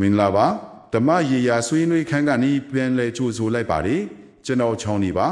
မင်္ဂလာပါဓမ္မရေယာဆွေးနွေးခန်းကနေပြန်လဲကြိုဆိုလိုက်ပါတယ်ကျွန်တော်ချောင်းနေပါ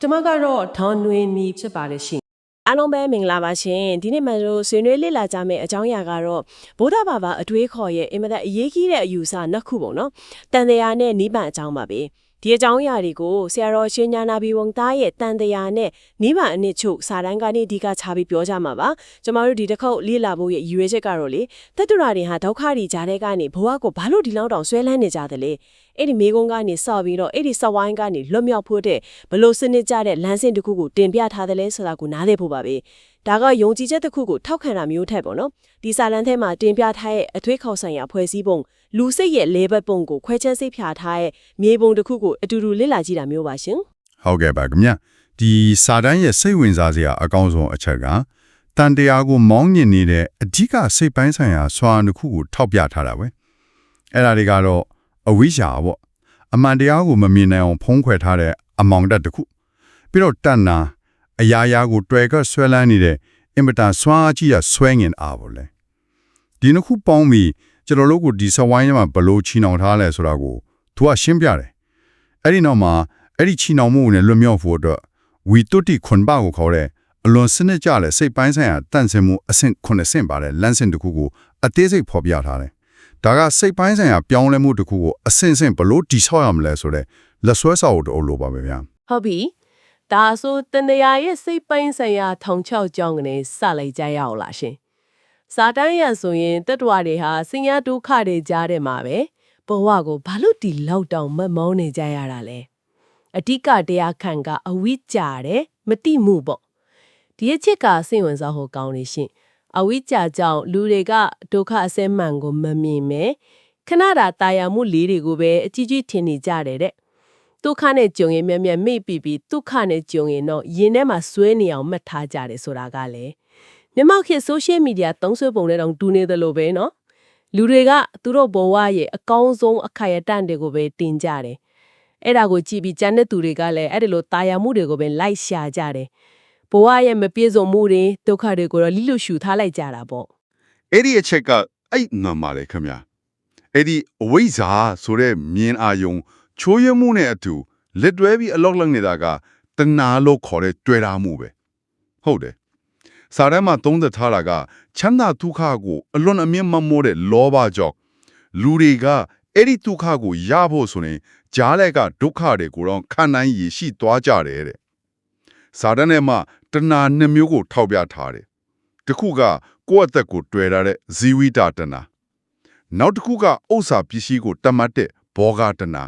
ကျမကတော့ဒေါန်နွေနီဖြစ်ပါတယ်ရှင်အားလုံးပဲမင်္ဂလာပါရှင်ဒီနေ့မှတို့ဆွေးနွေးလေ့လာကြမယ့်အကြောင်းအရာကတော့ဗုဒ္ဓဘာသာအတွေးခေါ်ရဲ့အင်မတန်အရေးကြီးတဲ့အယူဆနှစ်ခုပေါ့နော်တန်တရားနဲ့နိဗ္ဗာန်အကြောင်းပါပဲ ဒီအကြောင်းအရာတွေကိုဆရာတော်ရှင်ညာနာဘီဝံသားရဲ့တန်တရားနဲ့နိဗ္ဗာန်အနှစ်ချုပ်စာတန်းကနေဒီကခြားပြီးပြောကြမှာပါကျမတို့ဒီတစ်ခေါက်လေ့လာဖို့ရဲ့ရည်ရွယ်ချက်ကတော့လေတတ္တရာတွေဟာဒုက္ခတွေကြားတဲ့ကနေဘဝကိုဘာလို့ဒီလောက်တောင်ဆွဲလန်းနေကြသလဲအဲ့ဒီမိကုန်းကနေစပြီးတော့အဲ့ဒီစဝိုင်းကနေလွတ်မြောက်ဖို့တဲ့ဘလို့စနစ်ကြတဲ့လမ်းစဉ်တစ်ခုကိုတင်ပြထားတယ်လဲဆိုတာကိုနားလည်ဖို့ပါပဲ ဒါကယုံကြည်ချက်တစ်ခုကိုထောက်ခံတာမျိုးထက်ပေါ့နော်ဒီစာလန်းထဲမှာတင်ပြထားတဲ့အထွေးခေါက်ဆိုင်ရာဖွဲ့စည်းပုံလူစိတ်ရဲ့လေဘက်ပုံကိုခွဲချမ်းစိတ်ဖြာထားတဲ့မြေပုံတစ်ခုကိုအတူတူလေ့လာကြည့်တာမျိုးပါရှင်ဟုတ်ကဲ့ပါခင်ဗျဒီစာတန်းရဲ့စိတ်ဝင်စားစရာအကောင်းဆုံးအချက်ကတန်တရားကိုမောင်းညင်နေတဲ့အဓိကစိတ်ပိုင်းဆိုင်ရာဆွမ်းတစ်ခုကိုထောက်ပြထားတာပဲအဲ့ဒါတွေကတော့အဝိဇ္ဇာပေါ့အမှန်တရားကိုမမြင်နိုင်အောင်ဖုံးကွယ်ထားတဲ့အမောင်တက်တစ်ခုပြီးတော့တဏ္ဏ အရာရာကိုတွယ်ကဆွဲလန်းနေတဲ့အင်မတန်ဆွမ်းအားကြီးရဆွဲငင်အားပေါ့လေဒီနှစ်ခုပေါင်းပြီးကျွန်တော်တို့ကိုဒီဆဝိုင်းထဲမှာဘလို့ချီနှောင်ထားလဲဆိုတာကိုသူကရှင်းပြတယ်အဲ့ဒီနောက်မှာအဲ့ဒီချီနှောင်မှုနဲ့လွတ်မြောက်ဖို့အတွက်ဝီတုတိခွန်ပါကိုခေါ်တဲ့အလွန်စနစ်ကျတဲ့စိတ်ပိုင်းဆိုင်ရာတန့်စင်မှုအဆင့်9ဆင့်ပါတဲ့လမ်းစဉ်တစ်ခုကိုအသေးစိတ်ဖော်ပြထားတယ်။ဒါကစိတ်ပိုင်းဆိုင်ရာပြောင်းလဲမှုတစ်ခုကိုအဆင့်ဆင့်ဘလို့တိဆောက်ရမလဲဆိုတဲ့လက်ဆွဲစာအုပ်တို့လိုပါပဲဗျာဟုတ်ပြီ ဒါဆိုတန်တရားရဲ့စိတ်ပိုင်းဆိုင်ရာထောင်ချောက်ကြောင်းကနေစလိုက်ကြရအောင်လားရှင်စာတန်းရဆိုရင်တတ္တဝါတွေဟာဆင်းရဲဒုက္ခတွေကြားထဲမှာပဲဘဝကိုဘာလို့ဒီလောက်တောင်မက်မောင်းနေကြရတာလဲအဓိကတရားခံကအဝိကြ္ကြတယ်မတိမှုပေါ့ဒီအချက်ကစိတ်ဝင်စားဖို့ကောင်းနေရှင်အဝိကြ္ကြကြောင့်လူတွေကဒုက္ခအစဲမှန်ကိုမမြင်မဲခဏတာတာယာမှုလေးတွေကိုပဲအကြီးကြီးထင်နေကြတယ်တဲ့ ဒုက္ခနဲ့ကြုံရင်မြန်မြန်မိပြီးပြီးဒုက္ခနဲ့ကြုံရင်တော့ရင်ထဲမှာဆွဲနေအောင်မှတ်ထားကြတယ်ဆိုတာကလည်းမြမောက်ခေဆိုရှယ်မီဒီယာသုံးဆွဲပုံနဲ့တောင်တူနေသလိုပဲနော်လူတွေကသူတို့ဘဝရဲ့အကောင်းဆုံးအခိုက်အတန့်တွေကိုပဲတင်ကြတယ်အဲ့ဒါကိုကြည့်ပြီးကျန်တဲ့သူတွေကလည်းအဲ့ဒီလိုတာယာမှုတွေကိုပဲလိုက်ရှာကြတယ်ဘဝရဲ့မပြည့်စုံမှုတွေဒုက္ခတွေကိုတော့လိလူရှူထားလိုက်ကြတာပေါ့အဲ့ဒီအချက်ကအဲ့နံပါလေခင်ဗျာအဲ့ဒီအဝိဇ္ဇာဆိုတဲ့မြင်အာယုံ ချိုးရမှုနဲ့အတူလက်တွဲပြီးအလောက်လောက်နေတာကတဏှာလို့ခေါ်တဲ့တွေ့တာမှုပဲဟုတ်တယ်စာထဲမှာသုံးသက်ထားတာကချမ်းသာဒုက္ခကိုအလွန်အမြင့်မမိုးတဲ့လောဘကြောင့်လူတွေကအဲ့ဒီဒုက္ခကိုရဖို့ဆိုရင်ကြားလက်ကဒုက္ခတွေကိုတော့ခံနိုင်ရရှိသွားကြတယ်တဲ့စာတန်းထဲမှာတဏှာနှစ်မျိုးကို ထောက်ပြထားတယ်တစ်ခုကကိုယ့်အသက်ကိုတွေ့ရတဲ့ဇီဝိတတနာနောက်တစ်ခုကဥစ္စာပစ္စည်းကိုတတ်မှတ်တဲ့ဘောဂတနာ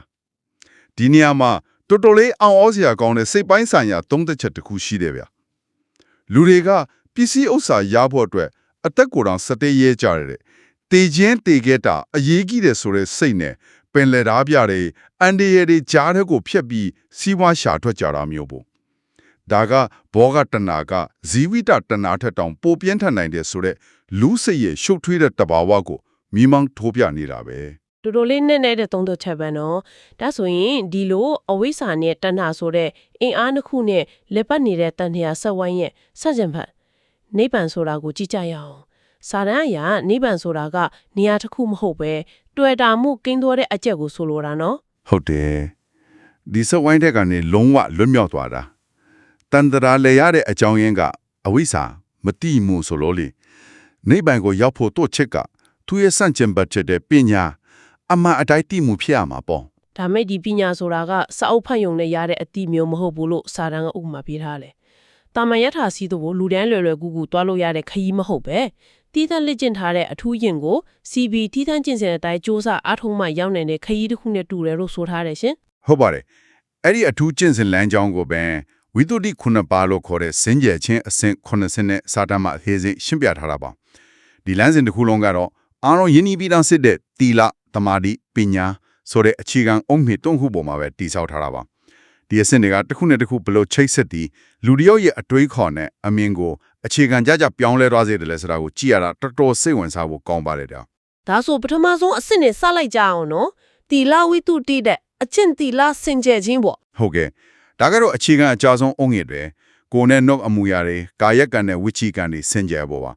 ဒီနေရာမှာတော်တော်လေးအောင်ဩစရာကောင်းတဲ့စိတ်ပိုင်းဆိုင်ရာသုံးသက်ချက်တစ်ခုရှိတယ်ဗျလူတွေကပစ္စည်းဥစ္စာရဖို့အတွက်အသက်ကိုယ်တောင်စတဲ့ရဲကြရတဲ့တေခြင်းတေခဲ့တာအရေးကြီးတယ်ဆိုတဲ့စိတ်နဲ့ပင်လေဓားပြတယ်အန်ဒီရတွေကြားတဲ့ကိုဖျက်ပြီးစီးပွားရှာထွက်ကြတာမျိုးပေါ့ဒါကဘောဂတနာကဇီဝိတတနာထက်တောင်ပိုပြင်းထန်နိုင်တယ်ဆိုတော့လူစိတ်ရဲ့ရှုပ်ထွေးတဲ့တဘာဝကိုမိမောင်းထိုးပြနေတာပဲ တူတူလေးနဲ့နဲ့တဲ့သုံးသက်ချက်ပဲနော်ဒါဆိုရင်ဒီလိုအဝိဇ္ဇာနဲ့တဏှာဆိုတဲ့အင်အားတစ်ခုနဲ့လက်ပတ်နေတဲ့တန်ထရာဆက်ဝိုင်းရဲ့ဆက်ကြံဖက်နိဗ္ဗာန်ဆိုတာကိုကြည့်ကြရအောင်စာတန်းအရာနိဗ္ဗာန်ဆိုတာကနေရာတစ်ခုမဟုတ်ပဲတွေ့တာမှုကင်းသွားတဲ့အကျက်ကိုဆိုလိုတာနော်ဟုတ်တယ်ဒီစက်ဝိုင်းတဲ့ကနေလုံးဝလွတ်မြောက်သွားတာတန်တရာလေရတဲ့အကြောင်းရင်းကအဝိဇ္ဇာမတိမှုဆိုလို့လေနိဗ္ဗာန်ကိုရောက်ဖို့တော့ချက်ကသူရဲ့စန့်ကျင်ဘတ်ချက်တဲ့ပညာ အမှန်အတိုင်းတိမှုဖြစ်ရမှာပေါ့ဒါမဲ့ဒီပညာဆိုတာကစာအုပ်ဖတ်ယုံနဲ့ရတဲ့အတိမျိုးမဟုတ်ဘူးလို့စာတန်းကဥပမာပေးထားတယ်။တာမန်ယထာစီတို့ကိုလူတန်းလွယ်လွယ်ကူကူတွားလို့ရတဲ့ခရီးမဟုတ်ပဲတီးသန့်လက်ကျင့်ထားတဲ့အထူးရင်ကို CB တီးသန့်ကျင့်စဉ်အတိုင်းစ조사အားထုတ်မှရောက်နိုင်တဲ့ခရီးတစ်ခုနဲ့တူတယ်လို့ဆိုထားတယ်ရှင်ဟုတ်ပါတယ်အဲ့ဒီအထူးကျင့်စဉ်လမ်းကြောင်းကိုပဲဝိတုဒ္ဓိခုနှစ်ပါးလို့ခေါ်တဲ့စင်ကြယ်ချင်းအဆင့်ခုနှစ်ဆင့်နဲ့စာတမ်းမှာအသေးစိတ်ရှင်းပြထားတာပါဒီလမ်းစဉ်တစ်ခုလုံးကတော့အားလုံးယဉ်ဤပြီးသားစစ်တဲ့တီလ သမာဓိပညာဆိုတဲ့အခြေခံအုံမြစ်တုံးခုပေါ်မှာပဲတည်ဆောက်ထားတာပါဒီအဆင့်တွေကတစ်ခုနဲ့တစ်ခုဘယ်လို့ချိတ်ဆက်ပြီးလူတစ်ယောက်ရဲ့အတွေးခေါ်နဲ့အမြင်ကိုအခြေခံကြကြပြောင်းလဲသွားစေတယ်လဲဆိုတာကိုကြည့်ရတာတော်တော်စိတ်ဝင်စားဖို့ကောင်းပါတယ်တောင်။ဒါဆိုပထမဆုံးအစ်စ်နဲ့စလိုက်ကြအောင်နော်။တီလာဝိတုတိတဲ့အကျင့်တီလာစင်ကြယ်ခြင်းပေါ့ဟုတ်ကဲ့ဒါကတော့အခြေခံအကြဆုံးအုံငယ်တွေကိုယ်နဲ့နှုတ်အမူအရာတွေကာယကံနဲ့ဝိချီကံတွေစင်ကြယ်ပေါ်ပါ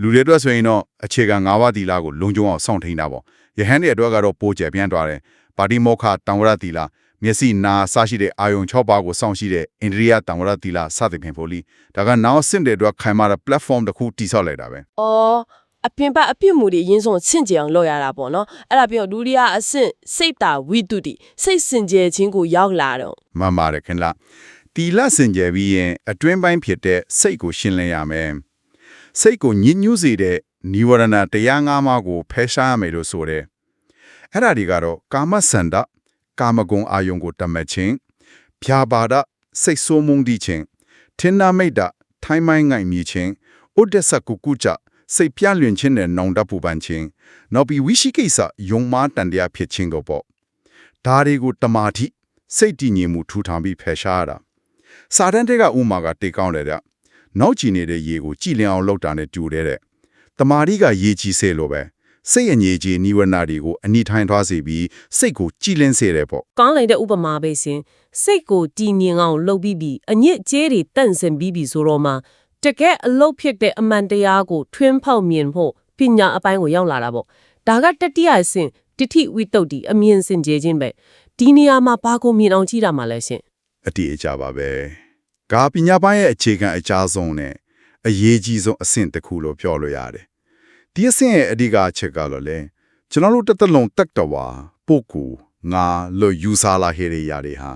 လူတွေအတွက်ဆိုရင်တော့အခြေခံ၅ပါးသီလကိုလုံခြုံအောင်စောင့်ထိန်တာပေါ့ ယဟန်ရဲ့အတွက်ကတော့ပိုကျယ်ပြန့်သွားတယ်ပါတိမောခတံဝရတီလာမျက်စိနာစရှိတဲ့အာယုံ6ပါးကိုစောင့်ရှိတဲ့အိန္ဒြိယတံဝရတီလာစသဖြင့်ပို့လီဒါကနောက်ဆင့်တဲ့အတွက်ခိုင်မာတဲ့ platform တစ်ခုတိဆောက်လိုက်တာပဲ။အော်အပြင်ဘက်အပြစ်မှုတွေအရင်ဆုံးဆင့်ကြအောင်လုပ်ရတာပေါ့နော်။အဲ့ဒါပြီးတော့ဒုတိယအဆင့်စိတ်တာဝိတုတိစိတ်စင်ကြယ်ခြင်းကိုရောက်လာတော့မှန်ပါတယ်ခင်လားတီလစင်ကြယ်ပြီးရင်အတွင်းပိုင်းဖြစ်တဲ့စိတ်ကိုရှင်းလင်းရမယ်စိတ်ကိုညစ်ညူးစေတဲ့ និဝရဏတရားငါးပါးကိုဖယ်ရှားရမယ်လို့ဆိုတယ်အဲ့ဒါတွေကတော့ကာမစန္ဒကာမဂုဏ်အာယုံကိုတတ်မှတ်ခြင်းဖြာပါဒစိတ်ဆိုးမုန်းတီးခြင်းထင်နာမိတ်တာထိုင်းမိုင်းငိုင်မြည်ခြင်းဥဒ္ဒစကုကုကြစိတ်ပြလွင်ခြင်းနဲ့နောင်တပူပန်ခြင်းနောက်ပြီးဝိရှိကိစ္စယုံမားတန်တရားဖြစ်ခြင်းကိုပေါ့ဒါတွေကိုတမာတိစိတ်တည်ငြိမ်မှုထူထောင်ပြီးဖယ်ရှားရတာစာတန်းတဲ့ကဥမာကတေကောင်းတယ်တဲ့နောက်ကြည့်နေတဲ့ရေကိုကြည်လင်အောင်လုပ်တာနဲ့တူတယ်တဲ့ တမာတိကရေကြီးစေလို့ပဲစိတ်အငြိကြီးနိဝရဏတွေကိုအနိထိုင်သွားစေပြီးစိတ်ကိုကြည်လင်စေတယ်ပေါ့ကောင်းလိုက်တဲ့ဥပမာပဲရှင်စိတ်ကိုတည်ငြိမ်အောင်လုပ်ပြီးပြီးအညစ်အကြေးတွေတန့်စင်ပြီးပြီးဆိုတော့မှတကယ်အလုပ်ဖြစ်တဲ့အမှန်တရားကိုထွင်းဖောက်မြင်ဖို့ပညာအပိုင်းကိုရောက်လာတာပေါ့ဒါကတတိယအဆင့်တိဋ္ဌိဝိတုဒ္ဓိအမြင်စင်ကြယ်ခြင်းပဲဒီနေရာမှာဘာကိုမြင်အောင်ကြည့်တာမှလဲရှင်အတိအကျပါပဲ။ကာပညာပိုင်းရဲ့အခြေခံအကြားဆုံးနဲ့အရေးကြီးဆုံးအဆင့်တစ်ခုလို့ပြောလို့ရတယ်။ ဒီအဆင့်ရဲ့အဓိကအချက်ကတော့လေကျွန်တော်တို့တစ်သက်လုံးတက်တော်ဝါပုတ်ကူငါလို့ယူဆလာခဲ့တဲ့ຢာတွေဟာ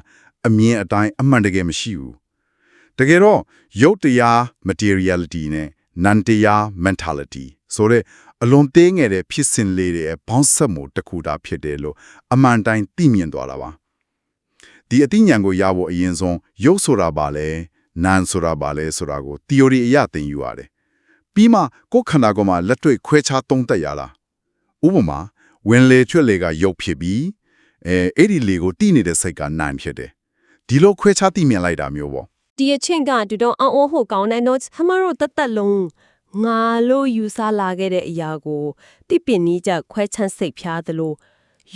အမြင်အတိုင်းအမှန်တကယ်မရှိဘူး။တကယ်တော့ရုပ်တရား materiality နဲ့နံတရား mentality ဆိုတဲ့အလွန်သေးငယ်တဲ့ဖြစ်စဉ်လေးတွေရဲ့ဘောင်းဆက်မှုတစ်ခုတာဖြစ်တယ်လို့အမှန်တိုင်းသိမြင်သွားတာပါ။ဒီအသိဉာဏ်ကိုရဖို့အရင်ဆုံးရုပ်ဆိုတာဘာလဲနာမ်ဆိုတာဘာလဲဆိုတာကို theory အရသင်ယူရတယ် ပြီးမှကိုယ်ခန္ဓာကိုယ်မှာလက်တွေ့ခွဲခြားသုံးသပ်ရတာဥပမာဝင်လေချွတ်လေကရုပ်ဖြစ်ပြီးအဲအဲ့ဒီလေကိုတိနေတဲ့စိတ်ကနာမ်ဖြစ်တယ်ဒီလိုခွဲခြားသိမြင်လိုက်တာမျိုးပေါ့ဒီအချင်းကတူတော့အောင်းအောဖို့ကောင်းတဲ့ notes ဟမတို့တသက်လုံးငါလို့ယူဆလာခဲ့တဲ့အရာကိုတိပင်နီးကြခွဲချမ်းစိတ်ဖြားသလို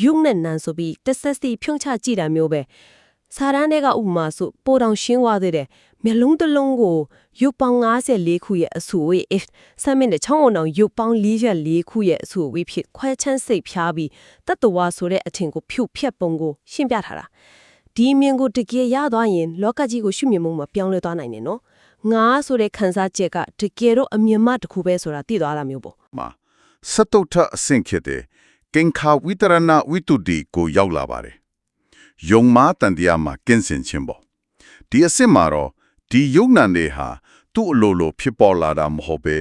ယုံနဲ့နန်ဆိုပြီးတဆက်စီဖြုံချကြည့်တာမျိုးပဲစာရန်တွေကဥပမာဆိုပိုတောင်ရှင်းသွားသေးတယ် မျက်လုံးတစ်လုံးကိုရုပ်ပေါင်း54ခုရဲ့အဆူဝေး if ဆမ်းမင်းတဲ့ချောင်းအောင်အောင်ရုပ်ပေါင်း44ခုရဲ့အဆူဝေးဖြစ်ခွဲချမ်းစိတ်ဖြားပြီးတတ္တဝါဆိုတဲ့အထင်ကိုဖြုတ်ဖြက်ပုံကိုရှင်းပြထားတာဒီမြင်ကိုတကယ်ရသွားရင် လောကကြီးကိုရှုမြင်မှုမှာပြောင်းလဲသွားနိုင်တယ်နော်ငါဆိုတဲ့ခံစားချက်ကတကယ်တော့အမြင်မှတစ်ခုပဲဆိုတာသိသွားတာမျိုးပေါ့မှာစတုထအဆင့်ဖြစ်တဲ့ကင်္ခာဝိတရဏဝိတုဒ္ဓိကိုရောက်လာပါတယ်ယုံမာတန်တရားမှာကင်းစင်ခြင်းပေါ့ဒီအဆင့်မှာတော့ ဒီယုံနံတွေဟာသူ့အလိုလိုဖြစ်ပေါ်လာတာမဟုတ်ပဲ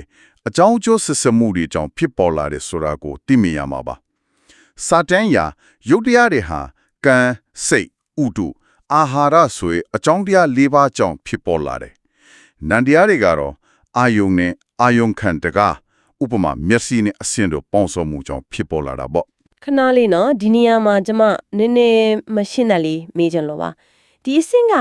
အကြောင်းအကျိုးဆက်စပ်မှုတွေကြောင့်ဖြစ်ပေါ်လာတယ်ဆိုတာကိုသိမြင်ရမှာပါစာတန်ရာယုတ်တရားတွေဟာကံစိတ်ဥတုအာဟာရဆိုတဲ့အကြောင်းတရား၄ပါးကြောင့်ဖြစ်ပေါ်လာတယ်နန္တရားတွေကတော့အာယုံနဲ့အာယုံခံတကားဥပမာမျက်စိနဲ့အဆင့်တို့ပေါင်းစုံမှုကြောင့်ဖြစ်ပေါ်လာတာပေါ့ခဏလေးနော်ဒီနေရာမှာကျမနည်းနည်းမရှင်းတဲ့လေးမေးချင်လို့ပါဒီအဆင့်က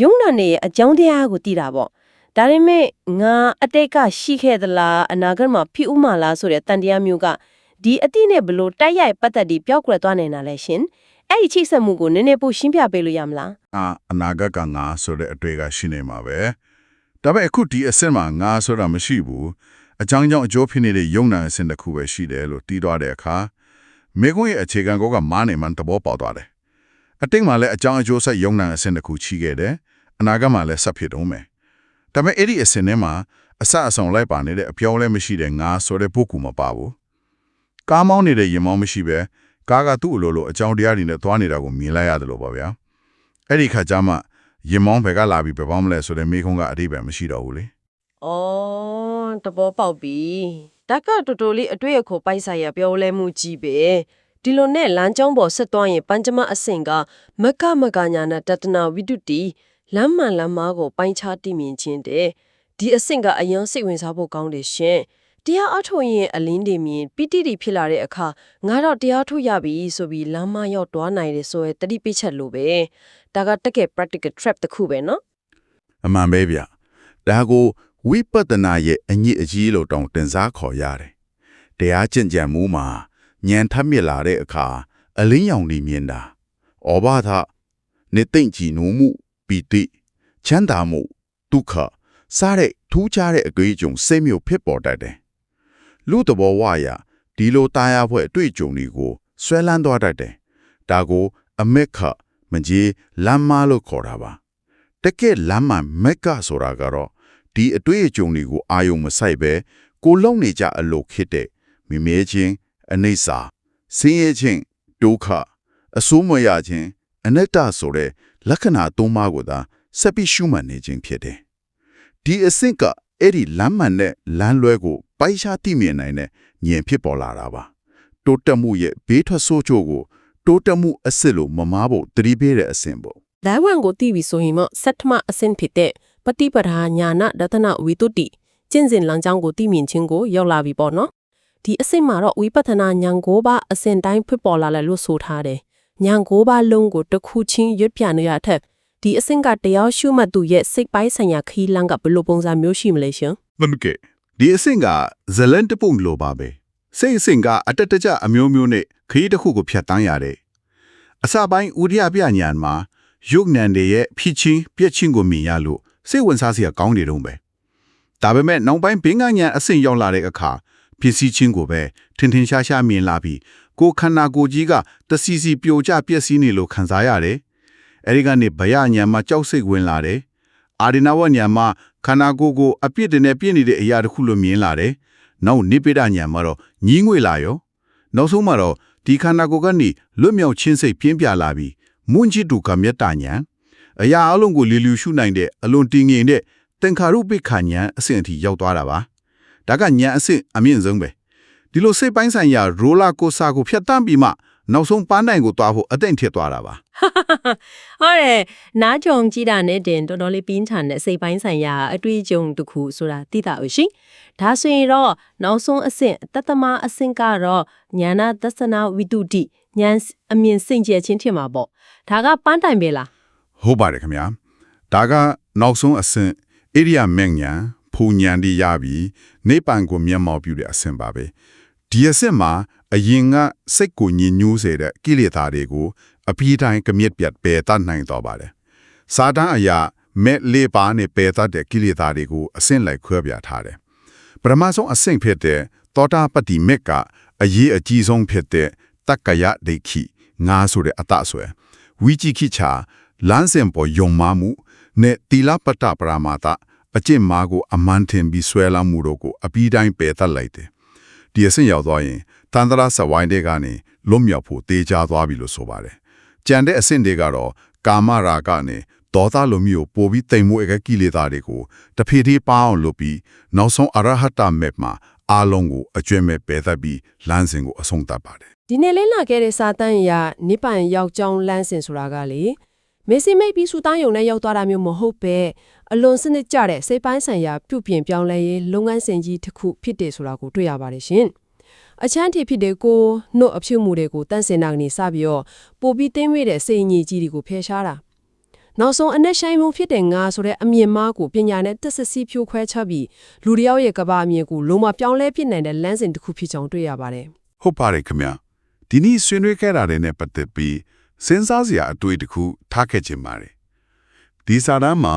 ယုံနာနေရဲ့အကြောင်းတရားကိုသိတာပေါ့ဒါပေမဲ့ငါအတိတ်ကရှိခဲ့သလားအနာဂတ်မှာဖြစ်ဥမလားဆိုတဲ့တန်တရားမျိုးကဒီအတိနဲ့ဘလို့တိုက်ရိုက်ပတ်သက်ပြီးပျောက်ကွယ်သွားနေတာလဲရှင်အဲ့ဒီချိတ်ဆက်မှုကိုနည်းနည်းပိုရှင်းပြပေးလို့ရမလားအာအနာဂတ်ကငါဆိုတဲ့အတွေ့ကရှိနေမှာပဲဒါပေမဲ့အခုဒီအဆင့်မှာငါဆိုတာမရှိဘူးအကြောင်းကြောင့်အကျိုးဖြစ်နေတဲ့ယုံနာအဆင့်တစ်ခုပဲရှိတယ်လို့တီးသွားတဲ့အခါမိကွန်းရဲ့အခြေခံကောကမားနေမှန်သဘောပေါက်သွားတယ် အတိတ်မှာလည်းအကြောင်းအကျိုးဆက်ယုံနာအဆင့်တစ်ခုရှိခဲ့တယ်အနာဂတ်မှာလည်းဆက်ဖြစ်တော့မယ်ဒါပေမဲ့အဲ့ဒီအဆင့်ထဲမှာအဆအဆောင်လိုက်ပါနေတဲ့အပြောင်းလဲမရှိတဲ့ငါဆိုတဲ့ပုဂ္ဂိုလ်မပါဘူးကားမောင်းနေတဲ့ရင်မောင်းမရှိပဲကားကသူ့အလိုလိုအကြောင်းတရားတွေနဲ့သွားနေတာကိုမြင်လိုက်ရတယ်လို့ပါဗျာအဲ့ဒီခါကျမှရင်မောင်းဘက်ကလာပြီးပြပောင်းမလဲဆိုတဲ့မိခုံးကအတိပံမရှိတော့ဘူးလေ။အော်တဘောပေါက်ပြီ။တက်ကတော်တော်လေးအတွေ့အခေါ်ပိုက်ဆိုင်ရပြောလဲမှုကြီးပဲ။ ဒီလိုနဲ့လမ်းကြောင်းပေါ်ဆက်သွားရင်ပัญจမအဆင့်ကမကမကညာနာတတနာဝိတုတိလမ်းမှန်လမ်းမားကိုပိုင်းခြားတည်မြင်ခြင်းတဲ့ဒီအဆင့်ကအရင်စိတ်ဝင်စားဖို့ကောင်းတယ်ရှင်။တရားအထုတ်ရင်အလင်းတွေမြင်ပိတိတွေဖြစ်လာတဲ့အခါငါတော့တရားထုတ်ရပြီဆိုပြီးလမ်းမရောက်သွားနိုင်တယ်ဆိုရယ်တတိပိချက်လို့ပဲဒါကတကယ် practical trap တစ်ခုပဲနော်အမှန်ပဲဗျဒါကိုဝိပဿနာရဲ့အညစ်အကြေးလို့တောင်တင်စားခေါ်ရတယ်တရားကျင့်ကြံမှုမှာ ဉာဏ်ထပ်မြစ်လာတဲ့အခါအလင်းရောင်တွေမြင်တာဩဘာသနေသိမ့်ကြည်နူးမှုပီတိချမ်းသာမှုဒုက္ခစားတဲ့ထူးခြားတဲ့အကြွေးကြုံစိတ်မျိုးဖြစ်ပေါ်တတ်တယ်လူတဘောဝါရဒီလိုတာယာဖွဲ့အတွေ့အကြုံတွေကိုဆွဲလန်းသွားတတ်တယ်ဒါကို အမက်ခမကြီးလမ်းမလို့ခေါ်တာပါတကယ်လမ်းမမက်ကဆိုတာကတော့ဒီအတွေ့အကြုံတွေကိုအာယုံမဆိုင်ပဲကိုလုံနေကြအလုပ်ခစ်တဲ့မိမဲချင်း အနိစ္စဆင်းရဲခြင်းဒုက္ခအဆိုးမရခြင်းအနတ္တဆိုတဲ့လက္ခဏာသုံးပါးကိုသာဆက်ပြီးရှုမှတ်နေခြင်းဖြစ်တယ်ဒီအဆင့်ကအဲ့ဒီလမ်းမှန်တဲ့လမ်းလွဲကိုပိုက်ရှားသိမြင်နိုင်တဲ့ဉာဏ်ဖြစ်ပေါ်လာတာပါတိုးတက်မှုရဲ့ဘေးထွက်ဆိုးချိုးကိုတိုးတက်မှုအစစ်လို့မမားဖို့တတိပေးတဲ့အဆင့်ပေါ့လမ်းဝန်ကိုသိပြီဆိုရင်တော့စက်ထမအဆင့်ဖြစ်တဲ့ပฏิပဒါညာနာဒသနာဝိတုတ္တိကျင့်စဉ်လမ်းကြောင်းကိုသိမြင်ခြင်းကိုရောက်လာပြီပေါ့နော် ဒီအဆင့်မှာတော့ဝိပဿနာဉာဏ်ကိုပါအဆင့်တိုင်းဖြစ်ပေါ်လာတယ်လို့ဆိုထားတယ်ဉာဏ်ကိုပါလုံးကိုတစ်ခုချင်းရွတ်ပြနေရထက်ဒီအဆင့်ကတရားရှုမှတ်သူရဲ့စိတ်ပိုင်းဆိုင်ရာခီးလန်းကဘယ်လိုပုံစံမျိုးရှိမလဲရှင်ဟုတ်ကဲ့ဒီအဆင့်ကဇလန်တပုံလိုပါပဲစိတ်အဆင့်ကအတ္တတကြအမျိုးမျိုးနဲ့ခရီးတစ်ခုကိုဖြတ်တန်းရတယ်အစပိုင်းဥရိယပြညာမှာယုတ်နံတွေရဲ့ဖြစ်ချင်းပြက်ချင်းကိုမြင်ရလို့စိတ်ဝင်စားစရာကောင်းနေတော့ပဲဒါပေမဲ့နောက်ပိုင်းဘင်းကညာအဆင့်ရောက်လာတဲ့အခါ ဖြစ်စီချင်းကိုပဲထင်ထင်ရှားရှားမြင်လာပြီးကိုယ်ခန္ဓာကိုယ်ကြီးကတစီစီပြိုကျပြက်စီးနေလို့ခံစားရတယ်အဲဒီကနေဗယညာမှာကြောက်စိတ်ဝင်လာတယ်အာဒီနာဝညာမှာခန္ဓာကိုယ်ကိုအပြစ်တင်နဲ့ပြည့်နေတဲ့အရာတစ်ခုလိုမြင်လာတယ်။နောက်နိပိဒညာမှာတော့ညီးငွေလာရော။နောက်ဆုံးမှာတော့ဒီခန္ဓာကိုယ်ကနေလွတ်မြောက်ခြင်းစိတ်ပြင်းပြလာပြီးမွန့်ချစ်တူကမြတ်တာညာအရာအလုံးကိုလီလျူရှုနိုင်တဲ့အလွန်တည်ငြိမ်တဲ့သင်္ခါရုပ္ပခညာအဆင့်အထိရောက်သွားတာပါ။ ဒါကညာအဆင့်အမြင့်ဆုံးပဲ။ဒီလိုစိတ်ပိုင်းဆိုင်ရာရိုလာကိုစာကိုဖြတ်တန်းပြီးမှနောက်ဆုံးပန်းတိုင်ကိုသွားဖို့အသင့်ထစ်သွားတာပါဟုတ်တယ်နားကြုံကြည့်တာနဲ့တင်တော်တော်လေးပြင်းထန်တဲ့စိတ်ပိုင်းဆိုင်ရာအတွေ့အကြုံတစ်ခုဆိုတာသိတာဦးရှင်ဒါဆိုရင်တော့နောက်ဆုံးအဆင့်တတမအဆင့်ကတော့ညာနာသစ္စနာဝိတုတိဉာဏ်အမြင်စိတ်ကြခြင်းထင်မှာပေါ့ဒါကပန်းတိုင်ပဲလားဟုတ်ပါတယ်ခင်ဗျာဒါကနောက်ဆုံးအဆင့်ဣရိယာမဉ္ဇဉ် ဖူဉဏ်ဒီရပြီးနေပံကိုမျက်မှောက်ပြုတဲ့အဆင့်ပါပဲဒီအဆင့်မှာအရင်ကစိတ်ကိုညင်ညူးစေတဲ့ကိလေသာတွေကိုအပြီးတိုင်းကမြစ်ပြတ်ပယ်တတ်နိုင်တော့ပါတယ်စာတန်းအရာမဲ့လေးပါးနဲ့ပယ်တတ်တဲ့ကိလေသာတွေကိုအဆင့်လိုက်ခွဲပြထားတယ်ပထမဆုံးအဆင့်ဖြစ်တဲ့သောတာပတ္တိမေကအရေးအကြီးဆုံးဖြစ်တဲ့တက္ကယဒိဋ္ဌိငါဆိုတဲ့အတ္တဆွဲဝိจิကိချာလမ်းစဉ်ပေါ်ယုံမှမှုနဲ့တိလပတ္တပရမာတ အကျင့်မာကိုအမှန်တင်ပြီးဆွဲလာမှုတို့ကိုအပြီးတိုင်းပယ်တတ်လိုက်တယ်ဒီအဆင့်ရောက်သွားရင်တန္တရာစဝိုင်းတဲ့ကနေလွတ်မြောက်ဖို့တေးကြသွားပြီလို့ဆိုပါတယ်ကြံတဲ့အဆင့်တွေကတော့ကာမရာဂနဲ့ဒေါသလိုမျိုးပို့ပြီးတိမ်မွေးတဲ့ကိလေသာတွေကိုတဖြည်းဖြည်းပအောင်လုပ်ပြီးနောက်ဆုံးအရဟတမေမှာအာလုံးကိုအကျွဲ့မဲ့ပယ်တတ်ပြီးလမ်းစဉ်ကိုအဆုံးသတ်ပါတယ်ဒီနေ့လင်းလာခဲ့တဲ့စာတန်းရနိဗ္ဗာန်ရောက်ကြောင်းလမ်းစဉ်ဆိုတာကလေ မေစီမိတ်ပြီးစူတန်းယုံနဲ့ရောက်သွားတာမျိုးမဟုတ်ပဲအလွန်စနစ်ကျတဲ့စိတ်ပိုင်းဆိုင်ရာပြုပြင်ပြောင်းလဲရေးလုပ်ငန်းစဉ်ကြီးတစ်ခုဖြစ်တယ်ဆိုတာကိုတွေ့ရပါတယ်ရှင်အချမ်းထီဖြစ်တဲ့ကိုနှုတ်အဖြစ်မှုတွေကိုတန့်စင်တာကနေစပြီးတော့ပိုပြီးတင်းဝေးတဲ့စိတ်အညီကြီးတွေကိုဖယ်ရှားတာနောက်ဆုံးအနက်ဆိုင်မှုဖြစ်တဲ့ငါဆိုတဲ့အမြင်မားကိုပညာနဲ့တက်ဆက်စီဖြိုးခွဲချပြီးလူတစ်ယောက်ရဲ့ကဘာအမြင်ကိုလုံးဝပြောင်းလဲပြစ်နိုင်တဲ့လမ်းစဉ်တစ်ခုဖြစ်ကြောင်းတွေ့ရပါတယ်ဟုတ်ပါတယ်ခင်ဗျဒီနေ့ဆွေးနွေးခဲ့တာတွေနဲ့ပတ်သက်ပြီး စဉ်းစားစရာအတွေ့တစ်ခုထားခဲ့ခြင်းပါတယ်ဒီစာတမ်းမှာ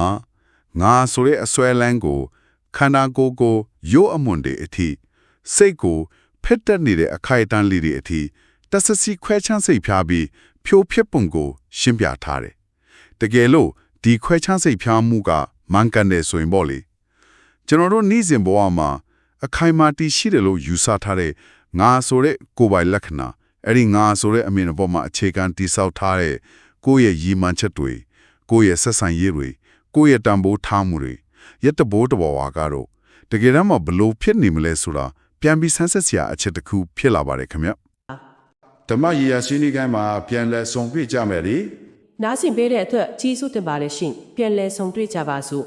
ငါဆိုတဲ့အစွဲလန်းကိုခန္ဓာကိုယ်ကိုရုပ်အမွန်တွေအထိစိတ်ကိုဖက်တက်နေတဲ့အခိုက်အတန့်လေးတွေအထိတဆစီခွဲချမ်းစိတ်ဖြားပြီးဖြိုးဖြစ်ပုံကို ရှင်းပြထားတယ်တကယ်လို့ဒီခွဲချမ်းစိတ်ဖြားမှုကမှန်ကန်တယ်ဆိုရင်ပေါ့လေကျွန်တော်တို့နေ့စဉ်ဘဝမှာအခိုင်အမာတည်ရှိတယ်လို့ယူဆထားတဲ့ငါဆိုတဲ့ကိုယ်ပိုင်လက္ခဏာ အဲ့ဒီငါဆိုတဲ့အမြင်အပေါ်မှာအခြေခံတည်ဆောက်ထားတဲ့ကိုယ့်ရဲ့ရည်မှန်းချက်တွေကိုယ့်ရဲ့ဆက်ဆံရေးတွေကိုယ့်ရဲ့တန်ဖိုးထားမှုတွေရက်တဘိုးတဘောဝါကတော့တကယ်တမ်းမှာဘလို့ဖြစ်နေမလဲဆိုတာပြန်ပြီးဆန်းစစ်စရာအချက်တစ်ခုဖြစ်လာပါတယ်ခင်ဗျဓမ္မရေယာဆွေးနွေးခန်းမှာပြန်လဲဆုံတွေ့ကြမယ်လေနားဆင်ပေးတဲ့အတွက်ကြီးစုတင်ပါလေရှင်ပြန်လည်ဆုံတွေ့ကြပါစို့